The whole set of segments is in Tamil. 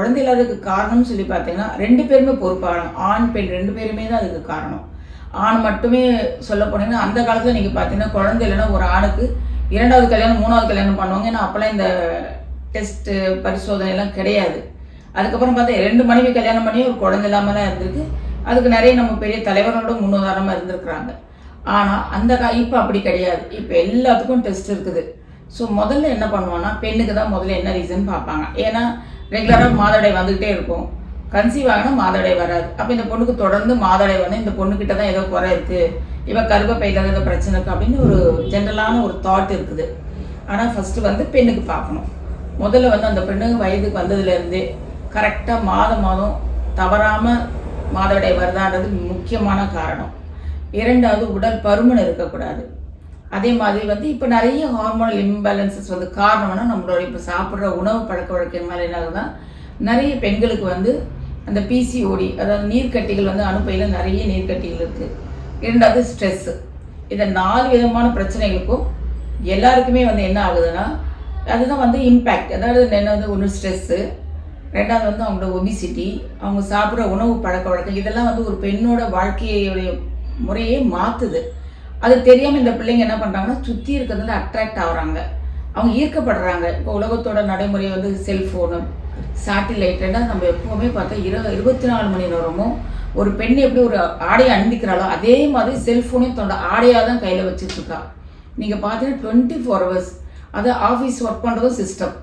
குழந்தை இல்லாததுக்கு காரணம்னு சொல்லி பார்த்தீங்கன்னா ரெண்டு பேருமே பொறுப்பாகணும் ஆண் பெண் ரெண்டு பேருமே தான் அதுக்கு காரணம். ஆண் மட்டுமே சொல்ல போனீங்கன்னா அந்த காலத்தில் நீங்கள் பார்த்தீங்கன்னா குழந்தை இல்லைன்னா ஒரு ஆணுக்கு இரண்டாவது கல்யாணம் மூணாவது கல்யாணம் பண்ணுவாங்க. ஏன்னா அப்போல்லாம் இந்த டெஸ்ட்டு பரிசோதனை எல்லாம் கிடையாது. அதுக்கப்புறம் பார்த்தா ரெண்டு மனைவி கல்யாணம் பண்ணி ஒரு குழந்தை இல்லாமல் தான் இருந்திருக்கு. அதுக்கு நிறைய நம்ம பெரிய தலைவரோட முன்னுதாரணமாக இருந்திருக்கிறாங்க. ஆனால் அந்த கா இப்போ அப்படி கிடையாது. இப்போ எல்லாத்துக்கும் டெஸ்ட் இருக்குது. ஸோ முதல்ல என்ன பண்ணுவோன்னா பெண்ணுக்கு தான் முதல்ல என்ன ரீசன் பார்ப்பாங்க. ஏன்னா ரெகுலராக மாதடை வந்துக்கிட்டே இருக்கும். கன்சீவ் ஆகினா மாதடை வராது. அப்போ இந்த பொண்ணுக்கு தொடர்ந்து மாதடை வந்து இந்த பொண்ணுக்கிட்ட தான் ஏதோ குறை இருக்குது இவன் கருப்பையில் ஏதோ பிரச்சனை இருக்குது அப்படின்னு ஒரு ஜென்ரலான ஒரு தாட் இருக்குது. ஆனால் ஃபஸ்ட்டு வந்து பெண்ணுக்கு பார்க்கணும். முதல்ல வந்து அந்த பெண்ணுக்கு வயதுக்கு வந்ததுலேருந்தே கரெக்டாக மாதம் மாதம் தவறாமல் மாதவிடாய் வருதான்றது முக்கியமான காரணம். இரண்டாவது உடல் பருமன் இருக்கக்கூடாது. அதே மாதிரி வந்து இப்போ நிறைய ஹார்மோனல் இம்பேலன்சஸ் வந்து காரணம்னா நம்மளோட இப்போ சாப்பிட்ற உணவு பழக்க வழக்கங்கள் என்ன ஆகுதுன்னா நிறைய பெண்களுக்கு வந்து அந்த பிசிஓடி அதாவது நீர்க்கட்டிகள் வந்து அணுப்பையில் நிறைய நீர்க்கட்டிகள் இருக்குது இரண்டாவது ஸ்ட்ரெஸ்ஸு இந்த நாலு விதமான பிரச்சனைகளுக்கும் எல்லாருக்குமே வந்து என்ன ஆகுதுன்னா அதுதான் வந்து இம்பேக்ட் அதாவது என்ன வந்து ஒன்று ஸ்ட்ரெஸ்ஸு ரெண்டாவது வந்து அவங்களோட ஒபிசிட்டி அவங்க சாப்பிட்ற உணவு பழக்க வழக்கம் இதெல்லாம் வந்து ஒரு பெண்ணோட வாழ்க்கையுடைய முறையே மாற்றுது அது தெரியாமல் இந்த பிள்ளைங்க என்ன பண்ணுறாங்கன்னா சுற்றி இருக்கிறதுல அட்ராக்ட் ஆகுறாங்க. அவங்க ஈர்க்கப்படுறாங்க. இப்போ உலகத்தோட நடைமுறை வந்து செல்ஃபோனு சேட்டிலைட் நம்ம எப்போவுமே பார்த்தா இரு இருபத்தி நாலு மணி நேரமும் ஒரு பெண் எப்படி ஒரு ஆடையை அணிந்திக்கிறாளோ அதே மாதிரி செல்ஃபோனையும் தன்னோட ஆடையாக தான் கையில் வச்சுட்ருக்கா நீங்கள் பார்த்தீங்கன்னா டுவெண்ட்டி ஃபோர் ஹவர்ஸ் அது ஆஃபீஸ் ஒர்க் பண்ணுறதும் சிஸ்டம்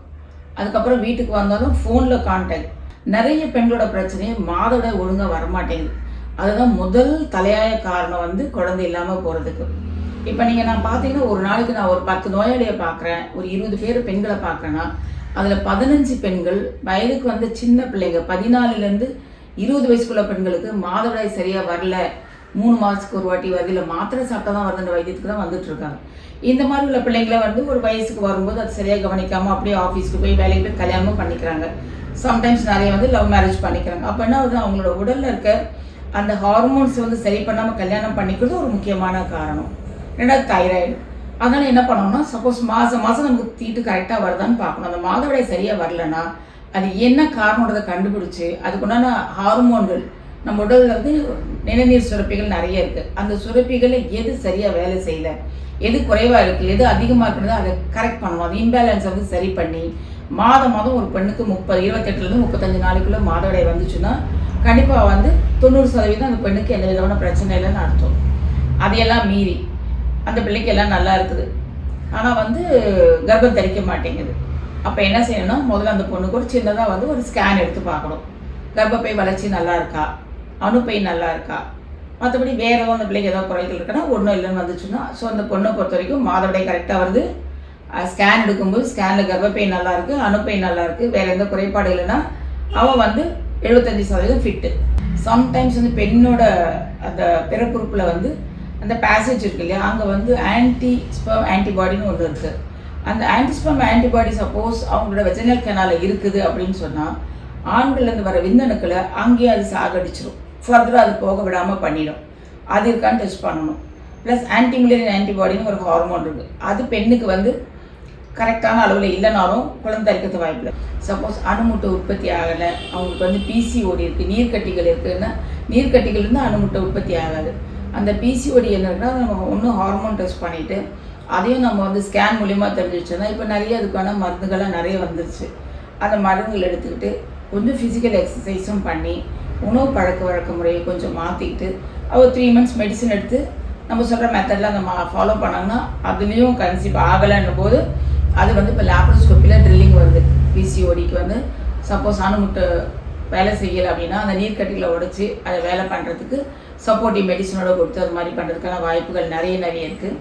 அதுக்கப்புறம் வீட்டுக்கு வந்தாலும் ஃபோனில் கான்டாக்ட் நிறைய பெண்களோட பிரச்சனையே மாதோட ஒழுங்காக வரமாட்டேங்குது. அதுதான் முதல் தலையாய காரணம் வந்து குழந்தை இல்லாமல் போகிறதுக்கு இப்போ நீங்கள் நான் பார்த்தீங்கன்னா ஒரு நாளைக்கு நான் ஒரு பத்து நோயாளியை பார்க்குறேன் ஒரு இருபது பேர் பெண்களை பார்க்குறேன்னா அதில் பதினஞ்சு பெண்கள் வயதுக்கு வந்த சின்ன பிள்ளைங்க பதினாலுலேருந்து இருபது வயசுக்குள்ள பெண்களுக்கு மாதவிடாய் சரியாக வரல மூணு மாதத்துக்கு ஒரு வாட்டி வருது இல்லை மாத்திரை சாப்பிட்டா தான் வருதுன்ற வைத்தியத்துக்கு தான் வந்துட்டு இருக்காங்க. இந்த மாதிரி உள்ள பிள்ளைங்களை வந்து ஒரு வயசுக்கு வரும்போது அது சரியாக கவனிக்காமல் அப்படியே ஆஃபீஸ்க்கு போய் வேலைக்கு போய் கல்யாணமும் பண்ணிக்கிறாங்க. சம்டைம்ஸ் நிறைய வந்து லவ் மேரேஜ் பண்ணிக்கிறாங்க. அப்போ என்ன ஆகுது? அவங்களோட உடலில் இருக்க அந்த ஹார்மோன்ஸ் வந்து சரி பண்ணாமல் கல்யாணம் பண்ணிக்கிறது ஒரு முக்கியமான காரணம். ரெண்டாவது தைராய்டு அதனால் என்ன பண்ணணும்னா சப்போஸ் மாதம் மாதம் நமக்கு தீட்டு கரெக்டாக வருதான்னு பார்க்கணும். அந்த மாதவிடாய் சரியாக வரலன்னா அது என்ன காரணன்றதை கண்டுபிடிச்சி அதுக்குண்டான ஹார்மோன்கள் நம்ம உடலில் வந்து நிணநீர் சுரப்பிகள் நிறைய இருக்குது அந்த சுரப்பிகளில் எது சரியாக வேலை செய்யலை எது குறைவாக இருக்குது எது அதிகமாக இருக்கிறதோ அதை கரெக்ட் பண்ணணும். அது இம்பேலன்ஸை வந்து சரி பண்ணி மாதம் மாதம் ஒரு பெண்ணுக்கு முப்பது இருபத்தெட்டுலேருந்து முப்பத்தஞ்சு நாளைக்குள்ளே மாதவிடாய் வந்துச்சுன்னா கண்டிப்பாக வந்து தொண்ணூறு சதவீதம் அந்த பெண்ணுக்கு எந்த விதமான பிரச்சனை இல்லைன்னு அர்த்தம். அதையெல்லாம் மீறி அந்த பிள்ளைக்கு எல்லாம் நல்லா இருக்குது. ஆனால் வந்து கர்ப்பம் தரிக்க மாட்டேங்குது. அப்போ என்ன செய்யணும்னா முதல்ல அந்த பொண்ணுக்கு ஒரு சின்னதாக வந்து ஒரு ஸ்கேன் எடுத்து பார்க்கணும். கர்ப்பப்பை வளர்ச்சி நல்லா இருக்கா? அணுப்பை நல்லா இருக்கா? மற்றபடி வேற ஏதோ அந்த பிள்ளைக்கு ஏதோ குறைகள் இருக்குன்னா ஒன்றும் இல்லைன்னு வந்துச்சுன்னா ஸோ அந்த பொண்ணை பொறுத்த வரைக்கும் மாதவிடை கரெக்டாக வருது ஸ்கேன் எடுக்கும்போது ஸ்கேனில் கர்ப்பப்பை நல்லா இருக்குது அணுப்பை நல்லா இருக்குது வேற எந்த குறைபாடு இல்லைன்னா அவள் வந்து எழுபத்தஞ்சி சதவீதம் ஃபிட்டு சம்டைம்ஸ் வந்து பெண்ணோட அந்த பிறப்புறுப்பில் வந்து அந்த பேசேஜ் இருக்கு இல்லையா? அங்கே வந்து ஆன்டி ஸ்பெர்ம் ஆன்டிபாடின்னு ஒன்று இருக்குது அந்த ஆன்டிஸ்பெர்ம் ஆன்டிபாடி சப்போஸ் அவங்களோட வெஜினல் கெனால இருக்குது அப்படின்னு சொன்னால் ஆண்கள்லேருந்து வர விந்தணுக்களை அங்கேயே அது சாகடிச்சிடும் ஃபர்தராக அது போக விடாமல் பண்ணிடும். அது இருக்கான்னு டெஸ்ட் பண்ணணும். ப்ளஸ் ஆன்டிமிலியன் ஆன்டிபாடின்னு ஒரு ஹார்மோன் இருக்குது அது பெண்ணுக்கு வந்து கரெக்டான அளவில் இல்லைனாலும் குழந்தை வாய்ப்பு இல்லை. சப்போஸ் அணுமுட்டை உற்பத்தி ஆகலை அவங்களுக்கு வந்து பிசிஓடி இருக்குது நீர்க்கட்டிகள் இருக்குதுன்னா நீர்க்கட்டிகள் இருந்து அணுமுட்டை உற்பத்தி ஆகாது. அந்த பிசிஓடி என்ன இருக்குன்னா நம்ம ஒன்று ஹார்மோன் டெஸ்ட் பண்ணிவிட்டு அதையும் நம்ம வந்து ஸ்கேன் மூலியமாக தெரிஞ்சுச்சோம்னா இப்போ நிறைய அதுக்கான மருந்துகள்லாம் நிறைய வந்துருச்சு. அந்த மருந்துகள் எடுத்துக்கிட்டு கொஞ்சம் ஃபிசிக்கல் எக்ஸசைஸும் பண்ணி உணவு பழக்க வழக்க முறையை கொஞ்சம் மாற்றிக்கிட்டு அவர் த்ரீ மந்த்ஸ் மெடிசன் எடுத்து நம்ம சொல்கிற மெத்தடில் அந்த ஃபாலோ பண்ணாங்கன்னா அதுலேயும் கன்சீவ் ஆகலைன்னும் போது அது வந்து இப்போ லேப்ரோஸ்கோப்பியில் ட்ரில்லிங் வருது. பிசிஓடிக்கு வந்து சப்போஸ் அணுமுட்டை வேலை செய்யலை அப்படின்னா அந்த நீர்க்கட்டிகளை உடச்சி அதை வேலை பண்ணுறதுக்கு சப்போர்ட்டிவ் மெடிசனோட கொடுத்து அது மாதிரி பண்ணுறதுக்கான வாய்ப்புகள் நிறைய நிறைய இருக்குது